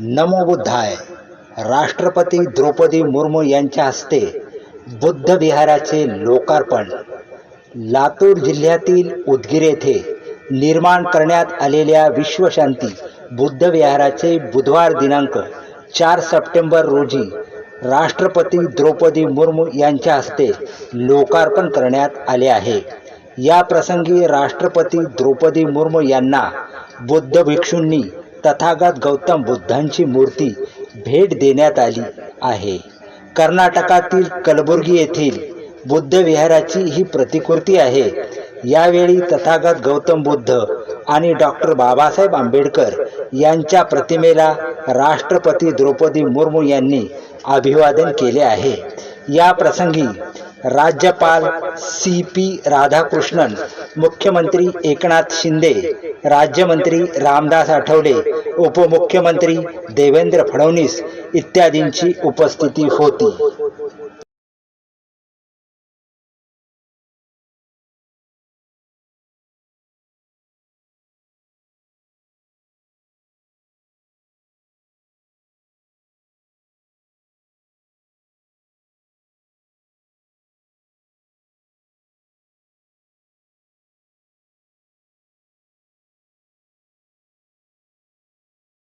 नमो बुद्धाय. राष्ट्रपती द्रौपदी मुर्मू यांच्या हस्ते बुद्ध विहाराचे लोकार्पण लातूर जिल्ह्यातील उदगीर येथे निर्माण करण्यात आलेल्या विश्वशांती बुद्ध विहाराचे बुधवार दिनांक चार सप्टेंबर रोजी राष्ट्रपती द्रौपदी मुर्मू यांच्या हस्ते लोकार्पण करण्यात आले आहे. या प्रसंगी राष्ट्रपती द्रौपदी मुर्मू यांना बुद्ध भिक्षूंनी तथागत गौतम बुद्धांची मूर्ती भेट देण्यात आली आहे. कर्नाटकातील कलबुर्गी येथील बुद्ध विहाराची ही प्रतिकृती आहे. यावेळी तथागत गौतम बुद्ध आणि डॉक्टर बाबासाहेब आंबेडकर यांच्या प्रतिमेला राष्ट्रपती द्रौपदी मुर्मू यांनी अभिवादन केले आहे. या प्रसंगी राज्यपाल सी पी राधाकृष्णन मुख्यमंत्री एकनाथ शिंदे राज्यमंत्री रामदास आठवले उपमुख्यमंत्री देवेंद्र फडणवीस इत्यादींची उपस्थिती होती.